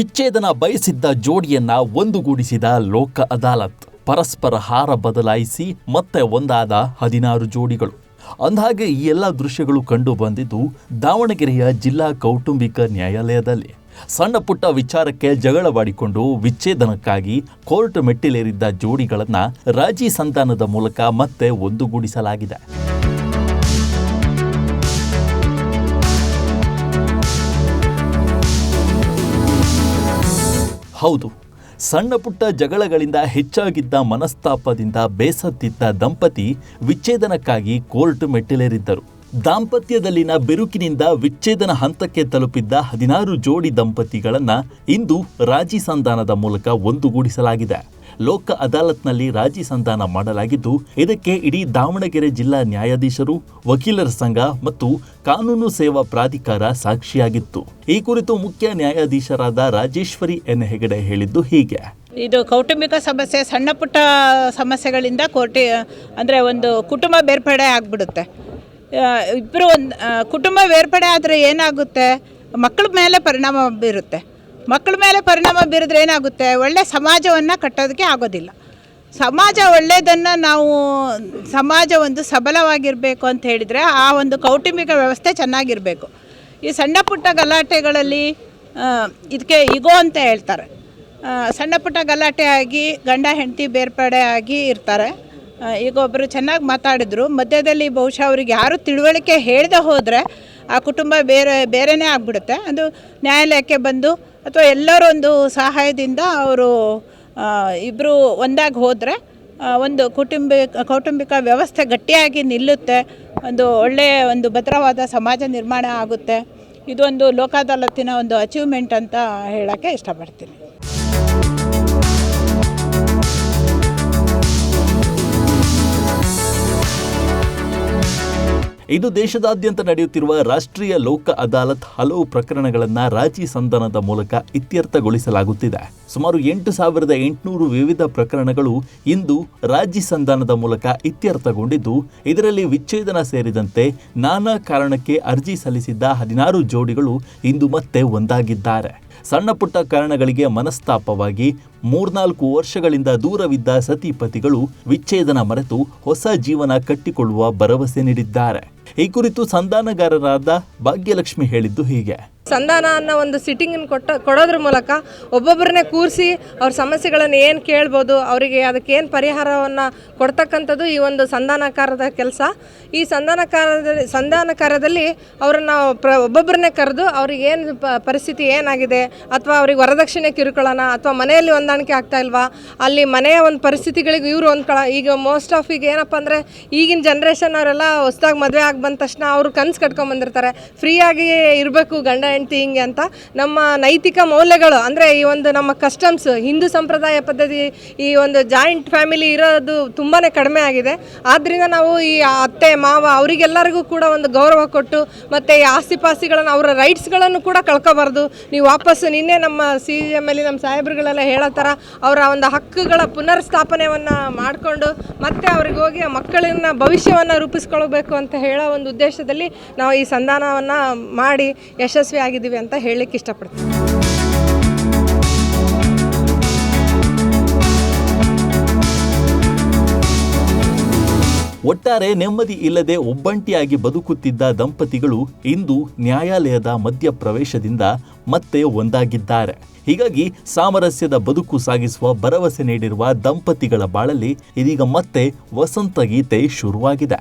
ವಿಚ್ಛೇದನ ಬಯಸಿದ್ದ ಜೋಡಿಯನ್ನ ಒಂದುಗೂಡಿಸಿದ ಲೋಕ ಅದಾಲತ್ ಪರಸ್ಪರ ಹಾರ ಬದಲಾಯಿಸಿ ಮತ್ತೆ ಒಂದಾದ ಹದಿನಾರು ಜೋಡಿಗಳು. ಅಂದಹಾಗೆ ಈ ಎಲ್ಲ ದೃಶ್ಯಗಳು ಕಂಡು ಬಂದಿದ್ದು ದಾವಣಗೆರೆಯ ಜಿಲ್ಲಾ ಕೌಟುಂಬಿಕ ನ್ಯಾಯಾಲಯದಲ್ಲಿ. ಸಣ್ಣ ಪುಟ್ಟ ವಿಚಾರಕ್ಕೆ ಜಗಳವಾಡಿಕೊಂಡು ವಿಚ್ಛೇದನಕ್ಕಾಗಿ ಕೋರ್ಟ್ ಮೆಟ್ಟಿಲೇರಿದ್ದ ಜೋಡಿಗಳನ್ನು ರಾಜಿ ಸಂತಾನದ ಮೂಲಕ ಮತ್ತೆ ಒಂದುಗೂಡಿಸಲಾಗಿದೆ. ಹೌದು, ಸಣ್ಣ ಪುಟ್ಟ ಜಗಳಗಳಿಂದ ಹೆಚ್ಚಾಗಿದ್ದ ಮನಸ್ತಾಪದಿಂದ ಬೇಸತ್ತಿದ್ದ ದಂಪತಿ ವಿಚ್ಛೇದನಕ್ಕಾಗಿ ಕೋರ್ಟ್ ಮೆಟ್ಟಿಲೇರಿದ್ದರು. ದಾಂಪತ್ಯದಲ್ಲಿನ ಬಿರುಕಿನಿಂದ ವಿಚ್ಛೇದನ ಹಂತಕ್ಕೆ ತಲುಪಿದ್ದ ಹದಿನಾರು ಜೋಡಿ ದಂಪತಿಗಳನ್ನು ಇಂದು ರಾಜಿ ಸಂಧಾನದ ಮೂಲಕ ಒಂದುಗೂಡಿಸಲಾಗಿದೆ. ಲೋಕ ಅದಾಲತ್ನಲ್ಲಿ ರಾಜಿ ಸಂಧಾನ ಮಾಡಲಾಗಿದ್ದು, ಇದಕ್ಕೆ ಇಡೀ ದಾವಣಗೆರೆ ಜಿಲ್ಲಾ ನ್ಯಾಯಾಧೀಶರು, ವಕೀಲರ ಸಂಘ ಮತ್ತು ಕಾನೂನು ಸೇವಾ ಪ್ರಾಧಿಕಾರ ಸಾಕ್ಷಿಯಾಗಿತ್ತು. ಈ ಕುರಿತು ಮುಖ್ಯ ನ್ಯಾಯಾಧೀಶರಾದ ರಾಜೇಶ್ವರಿ ಎನ್. ಹೆಗಡೆ ಹೇಳಿದ್ದು ಹೀಗೆ. ಇದು ಕೌಟುಂಬಿಕ ಸಮಸ್ಯೆ, ಸಣ್ಣ ಪುಟ್ಟ ಸಮಸ್ಯೆಗಳಿಂದ ಕೋರ್ಟ್ ಅಂದರೆ ಒಂದು ಕುಟುಂಬ ಬೇರ್ಪಡೆ ಆಗಿಬಿಡುತ್ತೆ. ಇಬ್ಬರು ಒಂದು ಕುಟುಂಬ ಬೇರ್ಪಡೆ ಆದರೆ ಏನಾಗುತ್ತೆ? ಮಕ್ಕಳ ಮೇಲೆ ಪರಿಣಾಮ ಬೀರುತ್ತೆ. ಮಕ್ಕಳ ಮೇಲೆ ಪರಿಣಾಮ ಬೀರಿದ್ರೆ ಏನಾಗುತ್ತೆ? ಒಳ್ಳೆ ಸಮಾಜವನ್ನು ಕಟ್ಟೋದಕ್ಕೆ ಆಗೋದಿಲ್ಲ. ಸಮಾಜ ಒಳ್ಳೆಯದನ್ನು ನಾವು, ಸಮಾಜ ಒಂದು ಸಬಲವಾಗಿರಬೇಕು ಅಂತ ಹೇಳಿದರೆ ಆ ಒಂದು ಕೌಟುಂಬಿಕ ವ್ಯವಸ್ಥೆ ಚೆನ್ನಾಗಿರಬೇಕು. ಈ ಸಣ್ಣ ಪುಟ್ಟ ಗಲಾಟೆಗಳಲ್ಲಿ ಇದಕ್ಕೆ ಇಗೋ ಅಂತ ಹೇಳ್ತಾರೆ. ಸಣ್ಣ ಪುಟ್ಟ ಗಲಾಟೆ ಆಗಿ, ಗಂಡ, ಹೆಂಡತಿ ಬೇರ್ಪಡೆ ಆಗಿ ಇರ್ತಾರೆ. ಈಗ ಒಬ್ಬರು ಚೆನ್ನಾಗಿ ಮಾತಾಡಿದ್ರು, ಮಧ್ಯದಲ್ಲಿ ಬಹುಶಃ ಅವ್ರಿಗೆ ಯಾರು ತಿಳುವಳಿಕೆ ಹೇಳದೆ ಹೋದರೆ ಆ ಕುಟುಂಬ ಬೇರೆ ಬೇರೆಯೇ ಆಗಿಬಿಡುತ್ತೆ. ಅದು ನ್ಯಾಯಾಲಯಕ್ಕೆ ಬಂದು ಅಥವಾ ಎಲ್ಲರೊಂದು ಸಹಾಯದಿಂದ ಅವರು ಇಬ್ಬರು ಒಂದಾಗಿ ಹೋದರೆ ಒಂದು ಕುಟುಂಬ ಕೌಟುಂಬಿಕ ವ್ಯವಸ್ಥೆ ಗಟ್ಟಿಯಾಗಿ ನಿಲ್ಲುತ್ತೆ. ಒಂದು ಒಳ್ಳೆಯ ಒಂದು ಭದ್ರವಾದ ಸಮಾಜ ನಿರ್ಮಾಣ ಆಗುತ್ತೆ. ಇದೊಂದು ಲೋಕಾದಾಲತ್ತಿನ ಒಂದು ಅಚೀವ್ಮೆಂಟ್ ಅಂತ ಹೇಳೋಕ್ಕೆ ಇಷ್ಟಪಡ್ತೀನಿ. ಇದು ದೇಶದಾದ್ಯಂತ ನಡೆಯುತ್ತಿರುವ ರಾಷ್ಟ್ರೀಯ ಲೋಕ ಅದಾಲತ್ ಹಲವು ಪ್ರಕರಣಗಳನ್ನು ರಾಜಿ ಸಂಧಾನದ ಮೂಲಕ ಇತ್ಯರ್ಥಗೊಳಿಸಲಾಗುತ್ತಿದೆ. ಸುಮಾರು ಎಂಟು ಸಾವಿರದ ಎಂಟುನೂರು ವಿವಿಧ ಪ್ರಕರಣಗಳು ಇಂದು ರಾಜ್ಯ ಸಂಧಾನದ ಮೂಲಕ ಇತ್ಯರ್ಥಗೊಂಡಿದ್ದು, ಇದರಲ್ಲಿ ವಿಚ್ಛೇದನ ಸೇರಿದಂತೆ ನಾನಾ ಕಾರಣಕ್ಕೆ ಅರ್ಜಿ ಸಲ್ಲಿಸಿದ್ದ ಹದಿನಾರು ಜೋಡಿಗಳು ಇಂದು ಮತ್ತೆ ಒಂದಾಗಿದ್ದಾರೆ. ಸಣ್ಣ ಪುಟ್ಟ ಕಾರಣಗಳಿಗೆ ಮನಸ್ತಾಪವಾಗಿ ಮೂರ್ನಾಲ್ಕು ವರ್ಷಗಳಿಂದ ದೂರವಿದ್ದ ಸತಿಪತಿಗಳು ವಿಚ್ಛೇದನ ಮರೆತು ಹೊಸ ಜೀವನ ಕಟ್ಟಿಕೊಳ್ಳುವ ಭರವಸೆ ನೀಡಿದ್ದಾರೆ. ಈ ಕುರಿತು ಸಂಧಾನಗಾರರಾದ ಭಾಗ್ಯಲಕ್ಷ್ಮಿ ಹೇಳಿದ್ದು ಹೀಗೆ. ಸಂಧಾನ ಅನ್ನೋ ಒಂದು ಸಿಟ್ಟಿಂಗನ್ನು ಕೊಟ್ಟ ಕೊಡೋದ್ರ ಮೂಲಕ ಒಬ್ಬೊಬ್ಬರನ್ನೇ ಕೂರಿಸಿ ಅವ್ರ ಸಮಸ್ಯೆಗಳನ್ನು ಏನು ಕೇಳ್ಬೋದು, ಅವರಿಗೆ ಅದಕ್ಕೆ ಏನು ಪರಿಹಾರವನ್ನು ಕೊಡ್ತಕ್ಕಂಥದ್ದು ಈ ಒಂದು ಸಂಧಾನಕಾರದ ಕೆಲಸ. ಈ ಸಂಧಾನಕಾರದಲ್ಲಿ ಸಂಧಾನಕಾರದಲ್ಲಿ ಅವರನ್ನು ಪ್ರ ಒಬ್ಬೊಬ್ಬರನ್ನೇ ಕರೆದು ಅವ್ರಿಗೆ ಏನು ಪರಿಸ್ಥಿತಿ ಏನಾಗಿದೆ, ಅಥವಾ ಅವ್ರಿಗೆ ವರದಕ್ಷಿಣೆ ಕಿರುಕೊಳ್ಳೋಣ ಅಥವಾ ಮನೆಯಲ್ಲಿ ಹೊಂದಾಣಿಕೆ ಆಗ್ತಾ ಇಲ್ವಾ, ಅಲ್ಲಿ ಮನೆಯ ಒಂದು ಪರಿಸ್ಥಿತಿಗಳಿಗೆ ಇವರು ಹೊಂದ್ಕೊಳ ಈಗ ಮೋಸ್ಟ್ ಆಫ್ ಈಗ ಏನಪ್ಪ ಅಂದರೆ ಈಗಿನ ಜನ್ರೇಷನ್ ಅವರೆಲ್ಲ ಹೊಸ್ದಾಗಿ ಮದುವೆ ಆಗಿ ಬಂದ ತಕ್ಷಣ ಅವರು ಕನ್ಸು ಕಟ್ಕೊಂಡ್ಬಂದಿರ್ತಾರೆ ಫ್ರೀಯಾಗಿ ಇರಬೇಕು ಗಂಡ ಹೆಂಡ್ತಿ ಹಿಂಗೆ ಅಂತ ನಮ್ಮ ನೈತಿಕ ಮೌಲ್ಯಗಳು, ಅಂದರೆ ಈ ಒಂದು ನಮ್ಮ ಕಸ್ಟಮ್ಸ್ ಹಿಂದೂ ಸಂಪ್ರದಾಯ ಪದ್ಧತಿ, ಈ ಒಂದು ಜಾಯಿಂಟ್ ಫ್ಯಾಮಿಲಿ ಇರೋದು ತುಂಬಾ ಕಡಿಮೆ ಆಗಿದೆ. ಆದ್ದರಿಂದ ನಾವು ಈ ಅತ್ತೆ, ಮಾವ ಅವರಿಗೆಲ್ಲರಿಗೂ ಕೂಡ ಒಂದು ಗೌರವ ಕೊಟ್ಟು, ಮತ್ತು ಈ ಆಸ್ತಿ ಪಾಸ್ತಿಗಳನ್ನು ಅವರ ರೈಟ್ಸ್ಗಳನ್ನು ಕೂಡ ಕಳ್ಕೋಬಾರ್ದು. ನೀವು ವಾಪಸ್ಸು ನಿನ್ನೆ ನಮ್ಮ ಸಿ ಎಂ ಎಲ್ ನಮ್ಮ ಸಾಹೇಬ್ರುಗಳೆಲ್ಲ ಹೇಳೋ ಥರ ಅವರ ಒಂದು ಹಕ್ಕುಗಳ ಪುನರ್ ಸ್ಥಾಪನೆಯನ್ನು ಮಾಡಿಕೊಂಡು, ಮತ್ತೆ ಅವ್ರಿಗೆ ಹೋಗಿ ಮಕ್ಕಳನ್ನ ಭವಿಷ್ಯವನ್ನು ರೂಪಿಸ್ಕೊಳ್ಬೇಕು ಅಂತ ಹೇಳೋ ಒಂದು ಉದ್ದೇಶದಲ್ಲಿ ನಾವು ಈ ಸಂಧಾನವನ್ನು ಮಾಡಿ ಯಶಸ್ವಿ ಆಗಿದ್ದೀವಿ ಅಂತ ಹೇಳಲಿಕ್ಕೆ ಇಷ್ಟಪಡ್ತೀನಿ. ಒಟ್ಟಾರೆ ನೆಮ್ಮದಿ ಇಲ್ಲದೆ ಒಬ್ಬಂಟಿಯಾಗಿ ಬದುಕುತ್ತಿದ್ದ ದಂಪತಿಗಳು ಇಂದು ನ್ಯಾಯಾಲಯದ ಮಧ್ಯ ಪ್ರವೇಶದಿಂದ ಮತ್ತೆ ಒಂದಾಗಿದ್ದಾರೆ. ಹೀಗಾಗಿ ಸಾಮರಸ್ಯದ ಬದುಕು ಸಾಗಿಸುವ ಭರವಸೆ ನೀಡಿರುವ ದಂಪತಿಗಳ ಬಾಳಲ್ಲಿ ಇದೀಗ ಮತ್ತೆ ವಸಂತ ಗೀತೆ ಶುರುವಾಗಿದೆ.